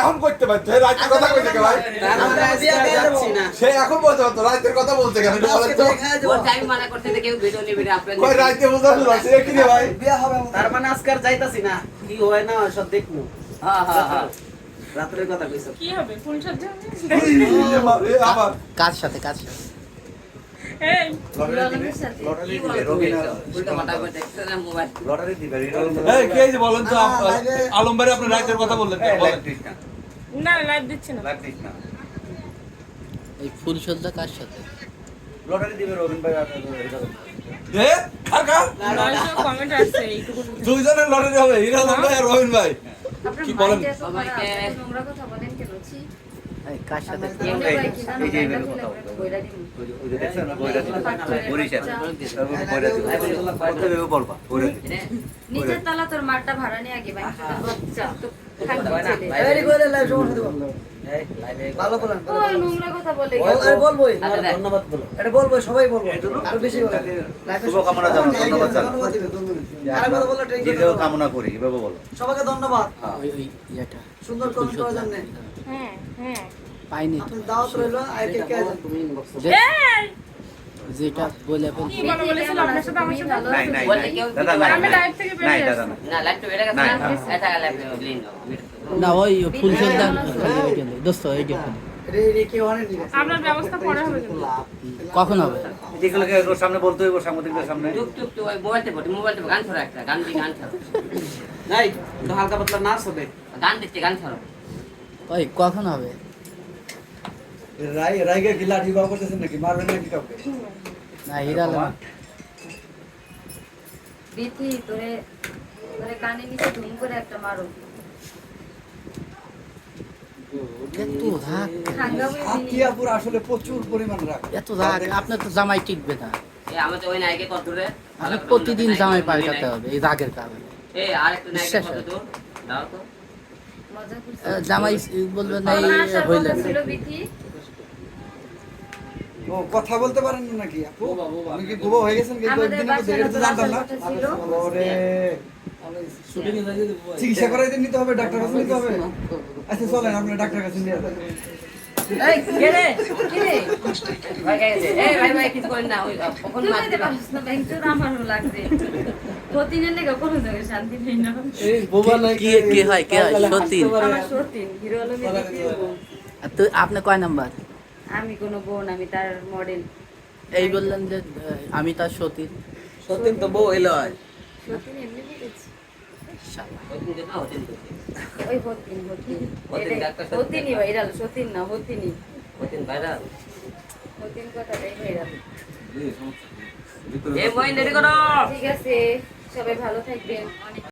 এখন করতে পারতো। কথা কইতে কে ভাই? সে বলতে পারতো কথা বলতে কেন? মানা কি রে ভাই? তার মানে যাইতাছি না। কি হয় না সব দেখব। হ্যাঁ হ্যাঁ হ্যাঁ কথা কইছো। কি হবে? আবার। কার সাথে কার সাথে? আলম ভাই আপনি রাইতের কথা বললেন কেন বলেন? না। লাইভ দিচ্ছে না। এই ফুল সজ্জা কার সাথে? এ কার কার? নয়শো কমেন্ট আসছে এইটুকু দুইজনের লটারি হবে ভাই আর রহিন ভাই। কি বলেন? সবাইকে এই কার সাথে? নিচের তলা তোর মারটা ভাড়া নিয়ে আগে বাইক বাচ্চা ভালো বলেন কথা বলে বলবোই আচ্ছা, ধন্যবাদ বলো। এটা বলব সবাই বলব। বেশি শুভকামনা ধন্যবাদ দীর্ঘ কামনা করি এভাবে বলো। সবাইকে ধন্যবাদ। ইয়েটা। সুন্দর কমেন্ট করার জন্য। হ্যাঁ হ্যাঁ। পাইনি। যেটা বলে নাই না। লাইভ তো বেড়ে গেছে। না, না না। এটা লাইভ ব্লিন না ওই ফুল নেই। দোস্ত কখন হবে? সামনে বলতে হইব সাংবাদিকদের সামনে। গান ছড়া একটা গান দি গান ছড়া নাই হালকা পাতলা নাচ হবে। গান দিচ্ছে গান ছড়া ওই কখন হবে? রাই রাইগে কি লাঠি বাবা করতেছেন নাকি? মারবেন নাকি কাউকে? না হিরা আলম বিথি তোরে তোরে কানে নিচে ধুম করে একটা মারো। এত রাগ খাঙ্গা বই হাতিয়া পুরো আসলে প্রচুর পরিমাণ রাখ এত রাগ আপনার তো জামাই টিকবে না। এই আমাদের ওই নায়কে কত দূরে আপনি প্রতিদিন জামাই পাল্টাতে হবে এই রাগের কারণে। এই আরেকটা নায়কে কত দূর দাও তো। মজা করছিস আহ, জামাই বলবে না এই হইলে কথা না। ছিল বিথি ও কথা বলতে পারেন না নাকি? আপু? আপনি কি হয়ে গেছেন? কি আমাদের দিন এটা তো জানতাম না। ওরে। চিকিৎসা করাইতে নিতে হবে ডাক্তার কাছে নিতে হবে? আচ্ছা চলেন আপনি ডাক্তার কাছে নিয়ে যান। এই কে রে? কি রে? ভাই কে এই ভাই ভাই কিছু করেন না ওই কখন তুই মাছ যেতে দিবা পারিস না ব্যাংক চোর আমারও লাগছে প্রতিদিনের লেগে কোনো জায়গায় শান্তি নেই না। কি কি হয় কি হয়? সত্যি আমার সতীন হিরো আলমের দ্বিতীয় বোন। আর তো আপনি কয় নাম্বার? আমি কোনো বোন আমি তার মডেল এই বললেন যে আমি তার সতীন। সতীন তো বউ এলো সতীন এমনি বলেছি। ওদিন না ওদিন ওই হতিন হতিন হতিন, সতীন। ভাইরাল সতীন না হতিনি ভাইরাল হতিন কথাটাই ভাইরাল করো ঠিক আছে সবাই ভালো থাকবেন। অনেক